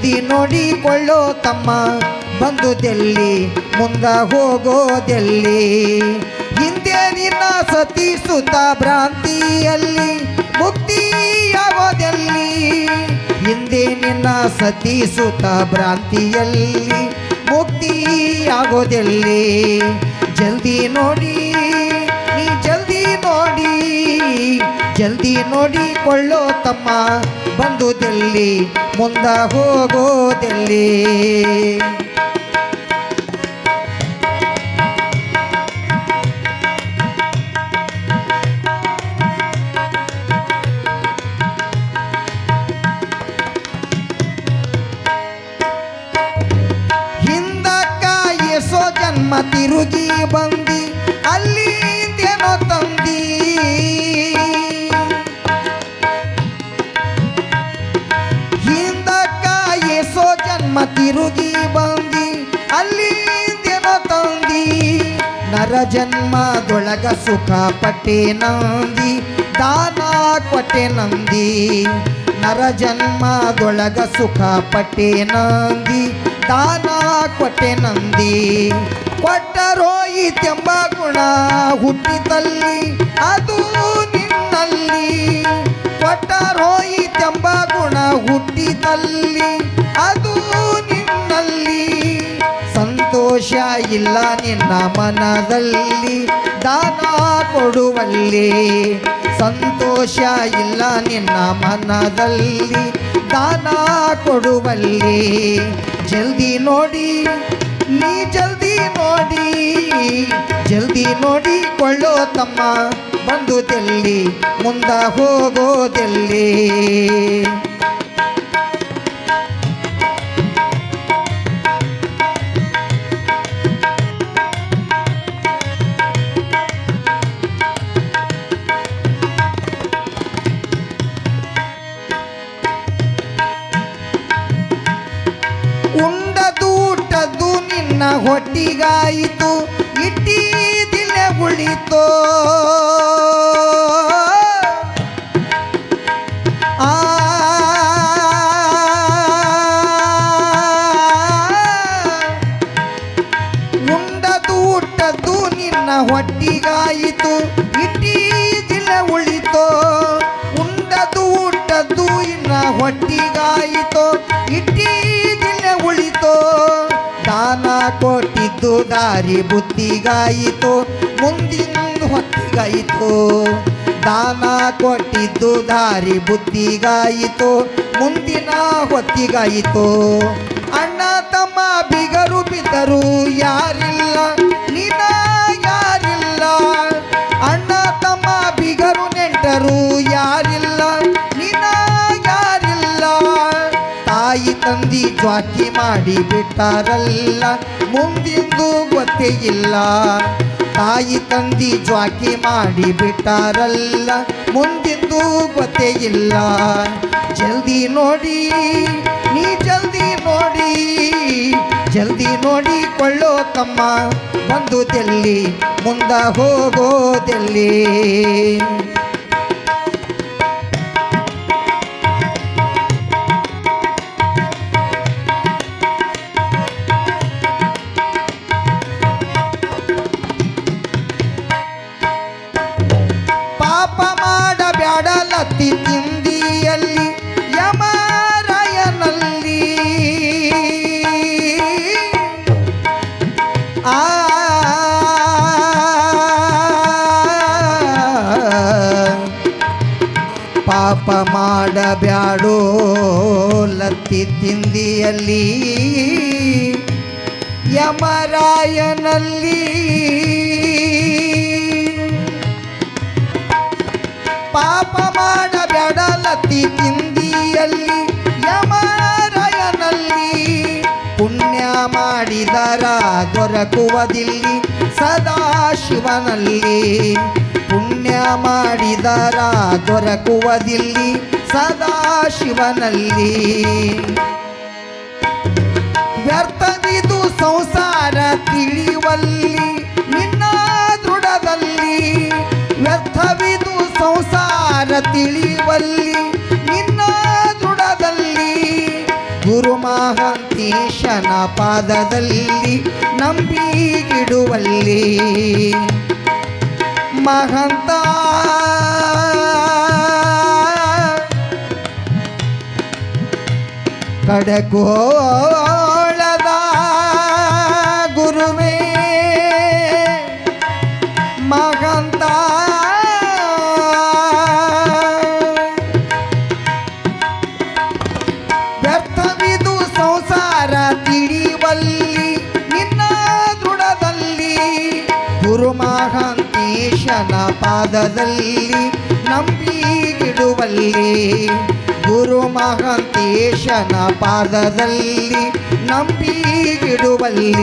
ಜಲ್ದಿ ನೋಡಿಕೊಳ್ಳೋ ತಮ್ಮ ಬಂದುದೆಲ್ಲಿ? ಮುಂದ ಹೋಗೋದೆಲ್ಲಿ? ಹಿಂದೆ ನಿನ್ನ ಸತಿಸುತ್ತ ಭ್ರಾಂತಿಯಲ್ಲಿ, ಮುಕ್ತಿ ಮುಕ್ತಿಯಾಗೋದೆಲ್ಲಿ ಹಿಂದೆ ನಿನ್ನ ಸತಿಸುತ್ತ ಭ್ರಾಂತಿಯಲ್ಲಿ, ಮುಕ್ತಿ ಆಗೋದೆಲ್ಲಿ ಜಲ್ದಿ ನೋಡಿ, ನೀ ಜಲ್ದಿ ನೋಡಿ, ಜಲ್ದಿ ನೋಡಿಕೊಳ್ಳೋ ತಮ್ಮ ಬಂದುದೆಲ್ಲಿ ಮುಂದ ಹೋಗೋದೆಲ್ಲಿ? ಹಿಂದಕ್ಕ ಎಸೋ ಜನ್ಮ ತಿರುಗಿ ಬಂದಿ ಅಲ್ಲಿ ಏನೋ ತಂದಿ. ಜನ್ಮದೊಳಗ ಸುಖ ಪಟ್ಟೆ ನಂದಿ, ದಾನ ಕೊಟ್ಟೆ ನಂದಿ. ನರ ಜನ್ಮದೊಳಗ ಸುಖ ಪಟ್ಟೆ ನಂದಿ, ದಾನ ಕೊಟ್ಟೆ ನಂದಿ. ಕೊಟ್ಟರೋಯಿತೆಂಬ ಗುಣ ಹುಟ್ಟಿತಲ್ಲಿ ಅದು ನಿನ್ನಲ್ಲಿ. ಕೊಟ್ಟರೋಯಿತೆಂಬ ಗುಣ ಹುಟ್ಟಿತಲ್ಲಿ ಸಂತೋಷ ಇಲ್ಲ ನಿನ್ನ ಮನದಲ್ಲಿ, ದಾನ ಕೊಡುವಲ್ಲಿ. ಸಂತೋಷ ಇಲ್ಲ ನಿನ್ನ ಮನದಲ್ಲಿ, ದಾನ ಕೊಡುವಲ್ಲಿ. ಜಲ್ದಿ ನೋಡಿ, ನೀ ಜಲ್ದಿ ನೋಡಿ, ಜಲ್ದಿ ನೋಡಿಕೊಳ್ಳೋ ತಮ್ಮ ಬಂದುದೆಲ್ಲಿ ಮುಂದ ಹೋಗೋದೆಲ್ಲಿ. ನಿನ್ನ ಹೊಟ್ಟಿಗಾಯಿತು ಇಟ್ಟಿದಿಲ್ಲ ಉಳಿತೋ. ಉಂಡದು ನಿನ್ನ ಹೊಟ್ಟಿಗಾಯಿತು ಇಟ್ಟಿದಿಲ್ಲ ಉಳಿತೋ. ಉಂಡದು ಊಟದ್ದು ಇನ್ನ ಹೊಟ್ಟಿಗಾಯಿತೋ ಇಟ್ಟಿ ದಾನ ಕೊಟ್ಟಿದ್ದು ದಾರಿ ಬುತ್ತಿಗಾಯಿತು ಮುಂದಿನ ಹೊತ್ತಿಗಾಯಿತು. ದಾನ ಕೊಟ್ಟಿದ್ದು ದಾರಿ ಬುತ್ತಿಗಾಯಿತು ಮುಂದಿನ ಹೊತ್ತಿಗಾಯಿತು. ಅಣ್ಣ ತಮ್ಮ ಬಿಗರು ಬಿದ್ದರು ಯಾರಿಲ್ಲ, ನಿನ ಯಾರಿಲ್ಲ. ಅಣ್ಣ ತಮ್ಮ ಬಿಗರು ನೆಂಟರು ತಂದಿ ಜ್ವಾಕಿ ಮಾಡಿ ಬಿಟ್ಟಾರಲ್ಲ ಮುಂದಿಂದು ಗೊತ್ತೇ ಇಲ್ಲ ತಾಯಿ ತಂದಿ ಜ್ವಾಕಿ ಮಾಡಿ ಬಿಟ್ಟಾರಲ್ಲ ಮುಂದಿಂದು ಗೊತ್ತೇ ಇಲ್ಲ ಜಲ್ದಿ ನೋಡಿ, ನೀ ಜಲ್ದಿ ನೋಡಿ ಜಲ್ದಿ ನೋಡಿ ನೋಡಿಕೊಳ್ಳೋ ತಮ್ಮ ಬಂದುದೆಲ್ಲಿ, ಮುಂದ ಹೋಗೋದೆಲ್ಲಿ? ಪಾಪ ಮಾಡಬ್ಯಾಡೋ ಲತ್ತಿ ತಿಂದಿಯಲ್ಲಿ. ಯಮರಾಯನಲ್ಲಿ ಪಾಪ ಮಾಡಬ್ಯಾಡ ಲತ್ತಿ ತಿಂದಿಯಲ್ಲಿ. ಯಮರಾಯನಲ್ಲಿ ಪುಣ್ಯ ಮಾಡಿದರ ದೊರಕುವುದಿಲ್ಲಿ ಸದಾ ಶಿವನಲ್ಲಿ ಪುಣ್ಯ ಮಾಡಿದರ ದೊರಕುವುದಿಲ್ಲಿ ಸದಾ ಶಿವನಲ್ಲಿ. ವ್ಯರ್ಥವಿದು ಸಂಸಾರ ತಿಳಿಯುವಲ್ಲಿ ನಿನ್ನ ದೃಢದಲ್ಲಿ. ವ್ಯರ್ಥವಿದು ಸಂಸಾರ ತಿಳಿಯುವಲ್ಲಿ ನಿನ್ನ ದೃಢದಲ್ಲಿ. ಗುರು ಮಹಾಂತೀಶನ ಪಾದದಲ್ಲಿ ನಂಬಿಗಿಡುವಲ್ಲಿ ಮಹಂತ ಕಡಕೋಳದ ಮಹಾಂತೇಶನ ಪಾದದಲ್ಲಿ ನಂಬಿಗಿಡುವಲ್ಲಿ. ಗುರು ಮಹಾಂತೇಶನ ಪಾದದಲ್ಲಿ ನಂಬಿಗಿಡುವಲ್ಲಿ.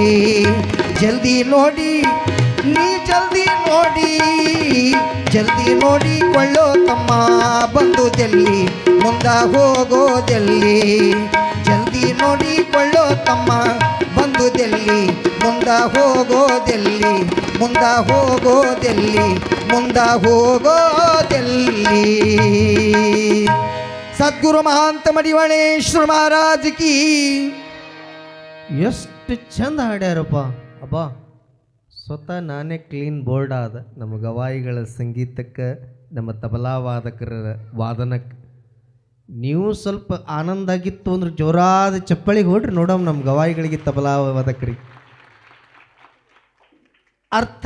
ಜಲ್ದಿ ನೋಡಿ, ನೀ ಜಲ್ದಿ ನೋಡಿ, ಜಲ್ದಿ ನೋಡಿಕೊಳ್ಳೋ ತಮ್ಮ ಬಂದುದೆಲ್ಲಿ ಮುಂದ ಹೋಗೋದೆಲ್ಲಿ. ಜಲ್ದಿ ನೋಡಿಕೊಳ್ಳೋ ತಮ್ಮ ಬಂದುದೆಲ್ಲಿ ಮುಂದ ಹೋಗೋದೆಲ್ಲಿ. ಮುಂದ ಹೋಗೋದೆಲ್ಲಿ? ಮುಂದ ಹೋಗೋದೆಲ್ಲಿ? ಸದ್ಗುರು ಮಹಾಂತ ಮಡಿವಾಣೇಶ್ವರ ಮಹಾರಾಜ್ ಕೀ. ಎಷ್ಟು ಚಂದ ಹಾಡ್ಯಾರಪ್ಪ. ಅಬ್ಬಾ, ಸ್ವತಃ ನಾನೇ ಕ್ಲೀನ್ ಬೋರ್ಡ್ ಆದ. ನಮ್ಮ ಗವಾಯಿಗಳ ಸಂಗೀತಕ್ಕೆ, ನಮ್ಮ ತಬಲಾ ವಾದಕರ ವಾದನಕ್ಕೆ. ನೀವು ಸ್ವಲ್ಪ ಆನಂದ ಆಗಿತ್ತು ಅಂದ್ರೆ ಜೋರಾದ ಚಪ್ಪಳಿಗೆ ಹೊಡ್ರಿ ನೋಡಮ್ ನಮ್ಮ ಗವಾಯಿಗಳಿಗೆ ತಬಲಾ ವಾದಕರಿಗೆ. अर्थ